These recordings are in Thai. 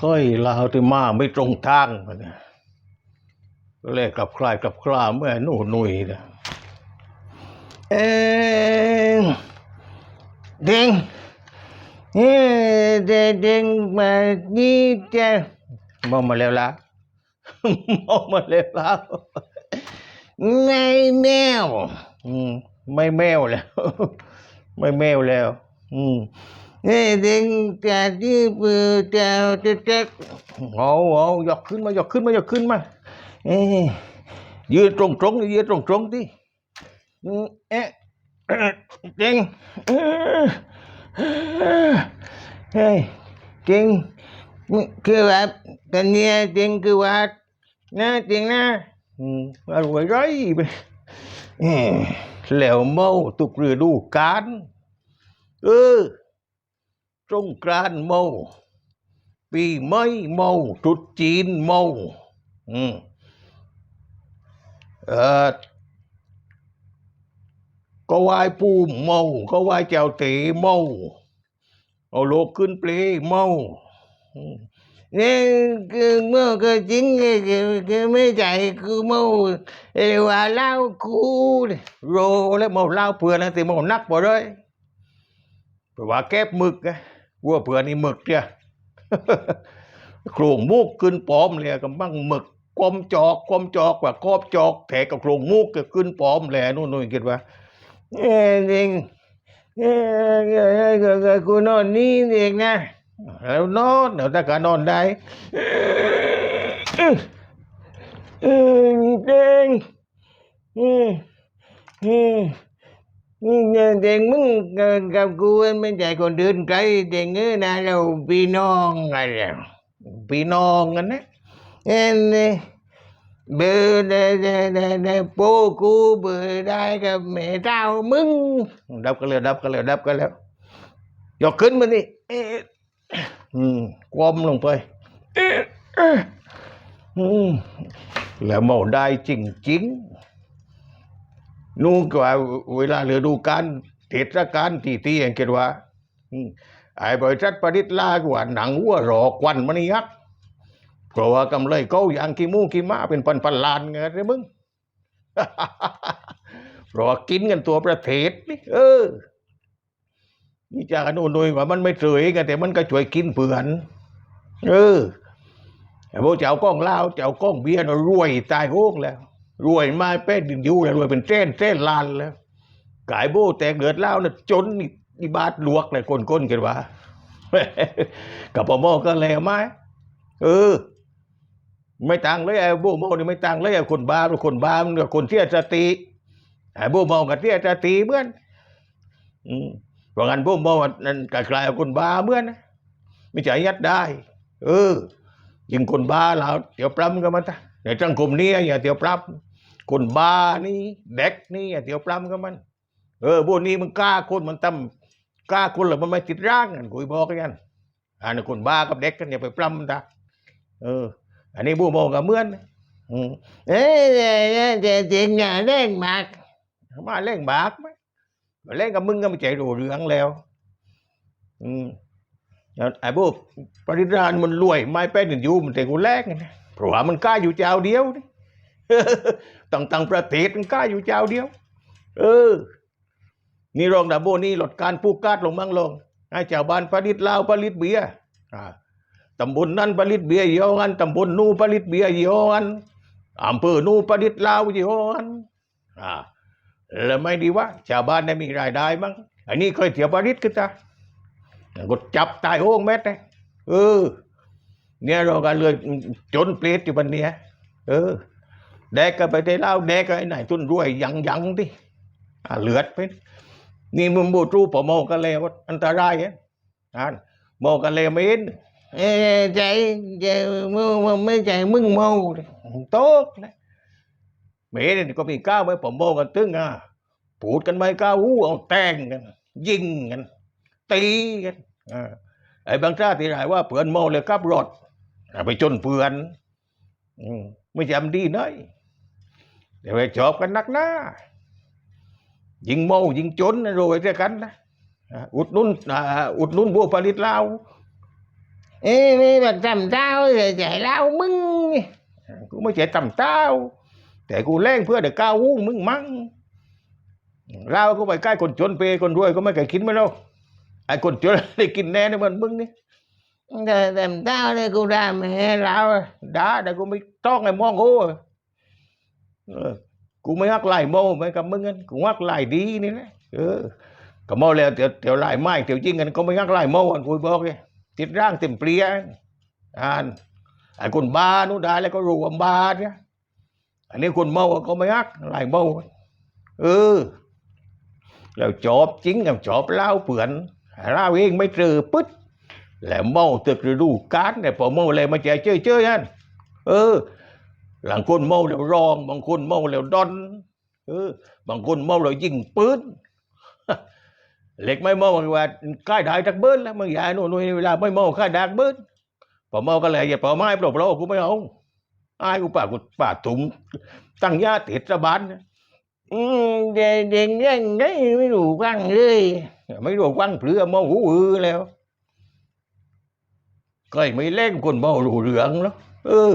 ค่อยลาวที่มาไม่ตรงทางนะก็เลยกลับคลายกลับคลาเมื่อนู่หนุ่ยนะเองเด้งเอ้เด้งเด้งมานี่จะมองมาแล้วละมองมาแล้วละไงแมวอืมไม่แมวแล้ว ไม่แมวแล้ว อืม เอ้ยเด็กแต่ที่เปิดแต่จะจะเอาเอายกขึ้นมายกขึ้นมายกขึ้นมาเอ้ยืนตรงตรงยืนตรงตรงดิเอ๊ะเอ๊ะเจ๋งเอ้เฮ้ยเจ๋งคือว่าตอนนี้เจ๋งคือว่านะเจ๋งนะอืมอะไรไรไปเอ้ยแล้วเมาตุกฤดูกาลเออ สงกรานต์เมาปีใหม่เมาตรุษจีนเมาอืมเออก็ไหวปูเมา ก็ไหว้เจ้าเต๋เมาเอาโลกขึ้นเปลเมาอืมนี่คือเมื่อก็จริงคือคือไม่ใจคือเมาเอว่าเล้ากูเนี่ยโรแล้วเมาเล้าเพื่อนนะแต่เมานักบ่เลยเพราะว่าแก็บหมึกไง วัวเผื่อนี่หมึกเนี่ยโครงมูกขึ้นปอมเลยกำบังหมึกกลมจอกกลมจอกว่ากอบจอกแถกับโครงมูกก็ขึ้นปอมแหละนู่นนู่นคิดว่าเอ้ยจริงเอ้ยเอ้ยเอ้ยเอ้ยเอ้ยกูนอนนี่เองนะแล้วนอนเดี๋ยวถ้าการนอนได้เอ้ยเองเอ้ยเอ้ย เด็กมึงกับกูไม่ใช่คนเดินไกลเด็กเอ้ยนะเราพี่น้องอะไรพี่น้องกันนะเอ็นเบอร์ได้ได้ได้ได้โปกูเบอร์ได้กับแม่เจ้ามึงดับกันแล้วดับกันแล้วดับกันแล้วยกขึ้นมานี่เอ๊ะอืมกวมลงไปเอ๊ะอืมแล้วเมาได้จริงๆ นู่นก็เว่าเวลาดูกาลเทศกาลที่ที่เองคิดว่าไอ้บริษัทประดิษฐ์ลากว่าหนังวัวรอควันมันยักษ์เพราะว่ากำไรเขาอย่างกี่มูกี่ม้าเป็นพันพันล้านไงเรมึงเพราะกินกันตัวประเทศนี่เออนี่จากกันอุ่นๆว่ามันไม่เฉยกันแต่มันก็ช่วยกินเผื่อนเออแต่พวกเจ้าก้องเล้าเจ้าก้องเบียร์น่ะรวยตายโหงแล้ว รวยมาเป็นดินยูแล้วรวยเป็นเส้นเส้นลานแล้วกายโบแตกเดือดเล่าวนะจนนี่นี่บาทลวกเลยคนก้นกันว่ากับปอมอก็แล้วไหมเออ ไม่ต่างเลยไอ้โบโมนี่ไม่ต่างเลยไอ้คนบ้าหรือคนบ้ามันกับคนเที่ยสติไอ้โบโมกับเที่ยสติเหมือนอืมเพราะงั้นโบโมนั่นกลายๆกับคนบ้าเหมือนะไม่ใช่ยัดได้ เออ ยิงคนบ้าแล้วเดี๋ยวปล้ำกันมันะในสังคมนี้อย่าเดี๋ยวปล้ำ คนบ้านี่เด็กนี่เดี๋ยวปล้ำกันมัน เออพวกนี้มันกล้าคนมันตั้มกล้าคนหรือมันไม่ติดร่างกันกูบอกกันอันนี้คนบ้ากับเด็กกันอย่าไปปล้ำมันตาเออ อันนี้บูโมกับเมื่อนอืมเอ้ยเจ๊จริงอย่าเล่งมากมาเล่งหมากไหมเล่นกับมึงก็ไม่ใจรูเรื่องแล้ว อืมไอ้พวกปริธานมันรวย ไม่เป็นอยู่มันแต่กูแลกไงนะเพราะว่ามันกล้าอยู่เจ้าเดียวนี่ ต่างต่างประเทศมันกล้าอยู่เจ้าเดียว เออ นี่รองดาโบนี่ลดการปลูกกาดลงมั่งลงให้เจ้าบ้านผลิตเหล้าผลิตเบียร์ตำบลนั้นผลิตเบียร์ยี่ห้อนั้นตำบลนู้นผลิตเบียร์ยี่ห้อนั้นอำเภอนู้ผลิตเหล้ายี่ห้อนั้นอ่าแล้วไม่ดีวะชาวบ้านได้มีรายได้มั้งอันนี้เคยเถียวผลิตขึ้นตากดจับตายโอ้งเม็ดเลยเออ เนี่ยเราก็เลยจนเปรตอยู่บันเนี้ยเออ แดกก็ไปได้เล่าแดกก็ไอ้ไหนทุนรวยยังยังดิอ่เหลือดไปนี่มึงบูตรูปอโมกันเลยว่าอันตรายอะอ่านโมกันเลยไม่เห็นเอ้ใจใจมึงไม่ใจมึงเมโต๊ะนะไม่เห็นนี่ก็มีก้าวไว้ปโมกันตึ้งอะพูดกันไม่ก้าวอู้เอาแตงกันยิงกันตีกันไอ้บางชาติที่ไหนว่าเพื่อนเมเลยขับรถไปจนเพื่อนไม่จำดีน้อย เดี๋ยวไปจอบกันนักหน้ายิงเมายิงจนนะรวยด้วยกันนะอ่าอุดหนุนอ่าอุดหนุนบัวผลิตเหล้าเอ้ยมีแบบจำเจ้าเลยใจเล่ามึงนี่กูไม่ใช่ต่ำเต้า แต่กูแรงเพื่อเด็กก้าววุ้งมึงมั้งเราก็ไปใกล้คนจนเปย์คนรวยก็ไม่เคยคิดไม่หรอกไอ้คนจนได้กินแน่ในมันมึงนี่แต่จำเจ้าเลยกูได้ไม่ให้เราด่าแต่กูไม่ต้องไอ้มองกูอะเออ กูไม่ฮักไล่โม่ไม่กับมึงกันกูฮักไล่ดีนี่แหละเออก็โม่แล้วเดี๋ยวเดี๋ยวไล่ไม้เดี๋ยวยิงกันก็ไม่ฮักไล่โมกันกูบอกเลยติดร่างเต็มเปรียอ่านไอ้คนบ้านู่นได้แล้วก็รู้ว่าบ้าเนี่ยอันนี้คนเมาก็ไม่ฮักไล่โม่เออแล้วจอบจริงกับจอบเล่าเปื่อนเล่าเองไม่เจอปึ๊ดแล้วเมาตึกฤดูกาลเนี่ยพอเมาเลยมาเจอเจอเจอยันเออ หลังคนเมาแล้วร้อง บางคนเมาแล้วดอนเออบางคนเมาแล้วยิงปืนเหล็กไม่เมาว่าค่ายได้ทักเบิ้ลแล้วมึงอย่าหนู่นนี่เวลาไม่เมาค่ายดักเบิ้ลพอเมาก็เลยอย่าเป่าไม้เปล่าเปล่ากูไม่เอาอายกูป่ากูป่าถุงตั้งยาติดระบานอืมเด็กเด็กเรื่องนี้ไม่รู้ฟังเลย ไม่รู้วังเปลือเมาหูอือแล้วก็ไม่เล่นคนเมาหูเหลืองแล้วเออถามจำนึกจะมังอะโหลกี่คนนะมึงกันฮะเจอเตียมเมาเปรตอยู่องก้าวเลยไม่ให้ลูกได้กินในไรฮะเอ้ยเกี่ยวเออ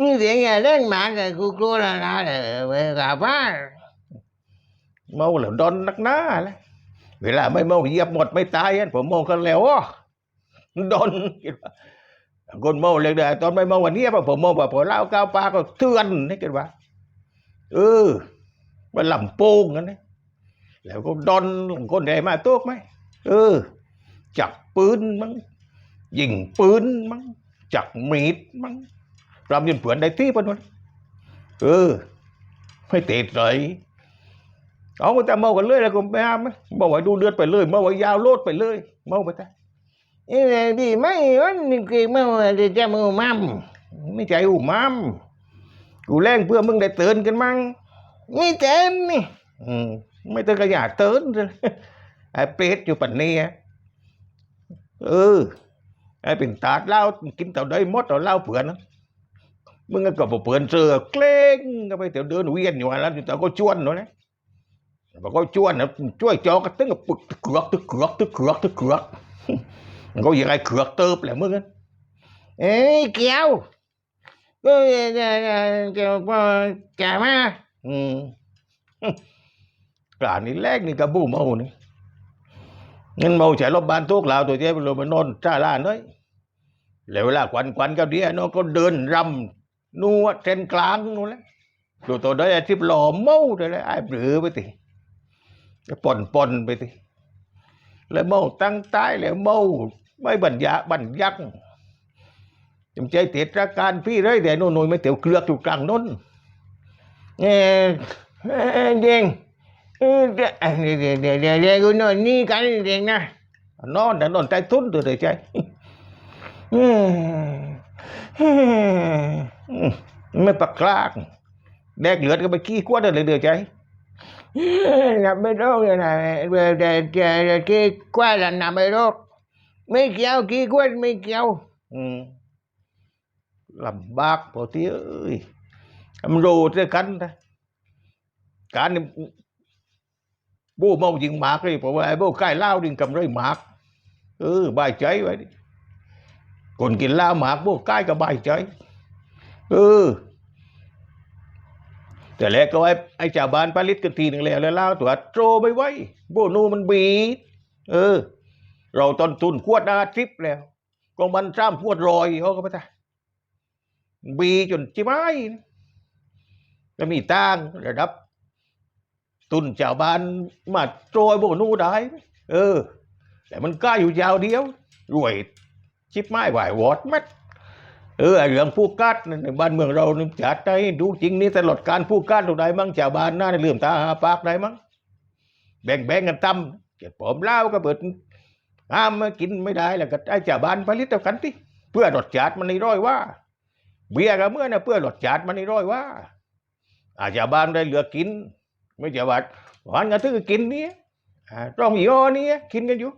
นี่เสียงอย่าเล่นหมากับกูกลัวแล้วนะเออไปกับบ้านเมาแล้วดอนนักหน้าเลยเวลาไม่เมาเหยียบหมดไม่ตายอันผมเมากันแล้วอะดอนคิดว่าคนเมาเลยเด้อตอนไม่เมาวันนี้ป่ะผมเมาป่ะผมเล่าก้าวปลาก็เตือนนี่กันว่าเออมันลำโป่งกันนะแล้วก็ดอนคนใดมาตกไหมเออ จับปืนมั้งยิงปืนมั้งจับมีดมั้ง รำยันเผื่อนได้ที่ปะนนเออ ไม่ติดเลยเอาไปแต่เมากันเลยแล้วก็ไม่ห้ามไหมบอกว่าดูเลือดไปเลยเมาว่ายาวโลดไปเลยเมาไปแต่เอ้ยพี่ไม่วันนี้คือเมาจะจะเมามั่มไม่ใจอูมั่มกูแรงเพื่อมึงได้เตือนกันมั้งไม่เต็มนี่อไม่ต้องกระยาเตือนเลยไอ้เป็ดอยู่ปันนี้เออไอ้เป็นตาดเล้ากินเต่าได้มดเต่าเล้าเผื่อนนะ มึงก็บอกเผื่อนเสือเกล้งก็ไปเต่าเดินเวียนอยู่แล้วแต่ก็ชวนเนาะนะบอกก็ชวนนะช่วยจอกระตึ้งปึกตึกเขือกตึกเขือกตึกเขือกตึกเขือกก็ยังไงเขือกเติบแหละมึงเอ้ยเกี่ยวก็จะจะจะพอจะมาอืมกลารนี่แรกนี่กระบู้เมานี่เงินเมาใช้รถบ้านทุกลาวตัวเจ้าไปลงมานอนจ้าล้านเลยแล้วเวลาควันควันก็เดียวน้องก็เดินรำ นัวเส้นกลางนู่นแหละดูตัวได้อาทิตย์หล่อเมาได้เลยไอ้เปลือไปติป่นป่นไปติแล้วเมาตั้งใต้แล้วเมาไม่บัญญาบัญญักจำใจเตะราการพี่เลยแต่โน่นๆไม่เตียวเกลือกอยู่กลางน้นเออเออเด้งเออเดี๋ยวเดี๋ยวเดี๋ยวเดี๋ยวเดะกูนอนนี่กันเด้งนะนอนแต่นอนใจทุนตัวเดียวใจอืมอืมอืม ไม่ปักกลากแดกเหลือดก็ไปขี้กวดเลยเดือดใจนับไม่รอกเลยนะเดี๋ยวเดี๋ยวเดี๋ยวเดี๋ยวกี่กว่าแล้วนับไม่รอกไม่เกี่ยวกี่กว่าไม่เกี่ยวลำบากพอที่เอ้ยมันรู้ด้วยกันนะการนี่บู้เมายิงหมากเลยเพราะว่าไอ้บู้ใกล้เหล้าดิงกำไรหมากเออบายใจไว้ดิ คนกินเหล้าหมากบู้ใกล้ก็บายใจเออแต่แล้วก็ไอ้ไอ้จ่าบานผลิตกันทีหนึ่งแล้วแล้วเหล้าตัวโตรไม่ไหวบู้นูมันบีดเออ เราต้นทุนขวดอาทิปแล้วก็มันซ้ำขวดรอยเขาก็ไม่ได้บีจนจิไม้นะก็มีตังระดับ ตุนเจ้าบ้านมาโตรยโบนูได้ เออ แต่มันกล้าอยู่ยาวเดียว รวย ชิบไม้ไหววอดมัดเออไอ้เรื่องผู้กัดในบ้านเมืองเรานี่จัดได้ดูจริงนี่ตลอดการผู้กัดตรงไหนมั่งเจ้าบ้านหน้าในเลื่อมตาหาปากได้มั้งแบ่งแบ่งกันตั้มเก็บผมเล่าก็เปิดห้ามมากินไม่ได้แล้วก็ไอ้จ่าบ้านผลิตกันที่เพื่อรสชาติมันนี่ร้อยว่า เบียร์ก็เมื่อนะเพื่อรสชาติมันนี่ร้อยว่า อาจจะบ้านได้เหลือกิน ไม่จะว่าหวานก็ถือกินนี่ยอ่าต้องยี่อนี้กินกันอยู่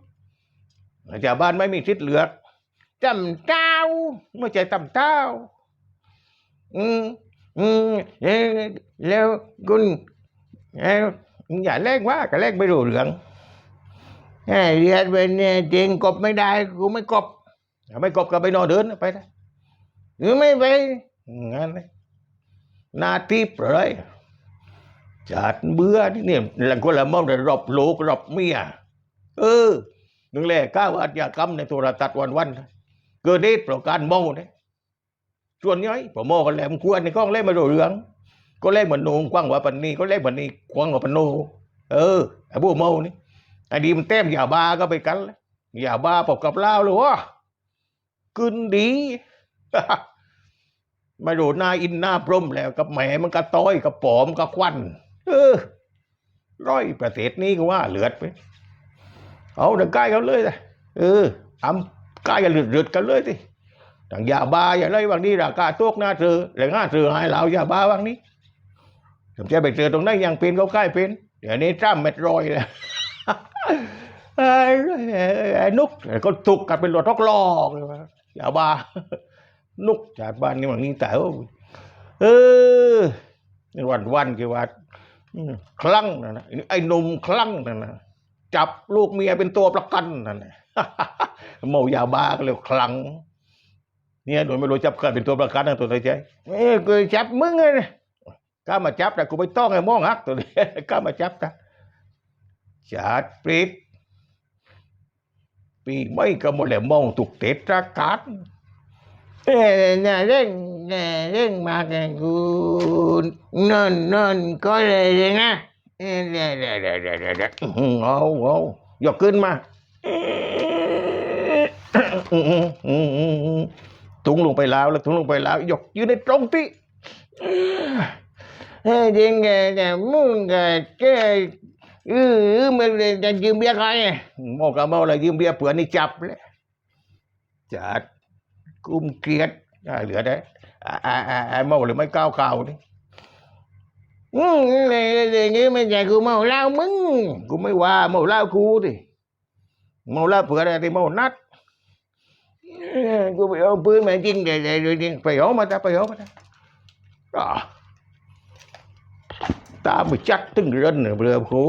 อาจจะบ้านไม่มีสิทธิ์เหลือก จำเจ้าไม่ใช่ตำเต้าอืมอืมเอ้ยแล้วคุณเอ้ยอย่าแลกว่าก็แลกไม่รู้เรื่องเอ้ยเรียนเป็นเนี่ยเจงกบไม่ได้กูไม่กบไม่กบก็ไปนอนเดินไปนะหรือไม่ไปงั้นนาทีปลยจัดเบื่อนี่เนี่ยหลังคนละมองแต่รอบโลกรอบเมียเออนึงแหละก้าวอาชญากรรมในโทรทัศน์วันวัน เกิดเหตุเพราะการเมาเนี่ยส่วนย่อยพอเมากันแล้วมันควรในกล้องเล่นมาดูเรื่อง ก็เล่นเหมือนนูงกว้างกว่าปันนี้ก็เล่นเหมือนนี้กว้างกว่าปันโนเออไอ้พวกเมานี่ไอ้ดีมันเต็มยาบ้าก็ไปกันเลยยาบ้าปกกับเหล้าเลยวะกินดีมาดูหน้าอินหน้าพรหมแล้ว กับแหมมันก็ต้อยกับปอมกับควัน เออ ร้อยประเทศนี้ก็ว่า เหลือดไป เอาเดินใกล้กันเลยนะเอออำ ใกล้กันเลือดกันเลยสิต่างยาบ้าอย่าไรบางนี้ราคาตกหน้าเธอแหล่งห้าเธอหายเหลายาบ้าบางนี้ผมจะไปเจอตรงนั้นอยังเป็นเขาใกล้เป็นเดี๋ยวนี้จ้ำเม็ดรอยเลยไอ้ไอ้นุกก็ตุกกันเป็นรถทอกลอกเลยวะยาบ้า นุกจากบ้านนี่มันนี่แต่ว่าเออวันวันกี่ว่าอืมคลั่งนะนะไอ้นุ่มคลั่งนั่นนะจับลูกเมียเป็นตัวประกันนั่นนะ เมายาบ้าก็เลยคลั่งเนี่ยโดยไม่รู้จับใครเป็นตัวประกันนะตัวใจเอ้ยกูจับมึงเลยกล้ามาจับแต่กูไม่ต้องไอ้มองฮักตัวนี้กล้ามาจับนะจัดปริดปีไม่ก็หมดแล้วมองตุกเตะตรากาศเอ้ยน่ะเร่งน่ะเร่งมากันกูนอนนอนก็เลยนะเอ้เดี๋ยวเดี๋ยวเดี๋ยวเดี๋ยวเดี๋ยเอื้อหือเอาเอายกขึ้นมา ถุงลงไปแล้วแล้วถุงลงไปแล้วยกยืนในตรงที่เฮ้ยจริงแกแต่มึงแกแกเออมันเลยจะยืมเบี้ยใครอะมากับเมาอะไรยืมเบียร์เผื่อนี่จับเลยจัดกุมเกลียดเหลือได้อ่าอ่าอ่าเมาหรือไม่ก้าวข่าวนี่อืมเลยเลยงี้ไม่ใช่กูเมาเหล้ามึงกูไม่ว่าเมาเหล้ากูดิเมาเหล้าเผื่ออะไรที่เมานัด กูไปเอาปืนมาจริงเดี๋ยวเดี๋ยวไปเอามาจ้าไปเอามาจ้าตามไปจักตึงเรือนเนี่ยเรือครู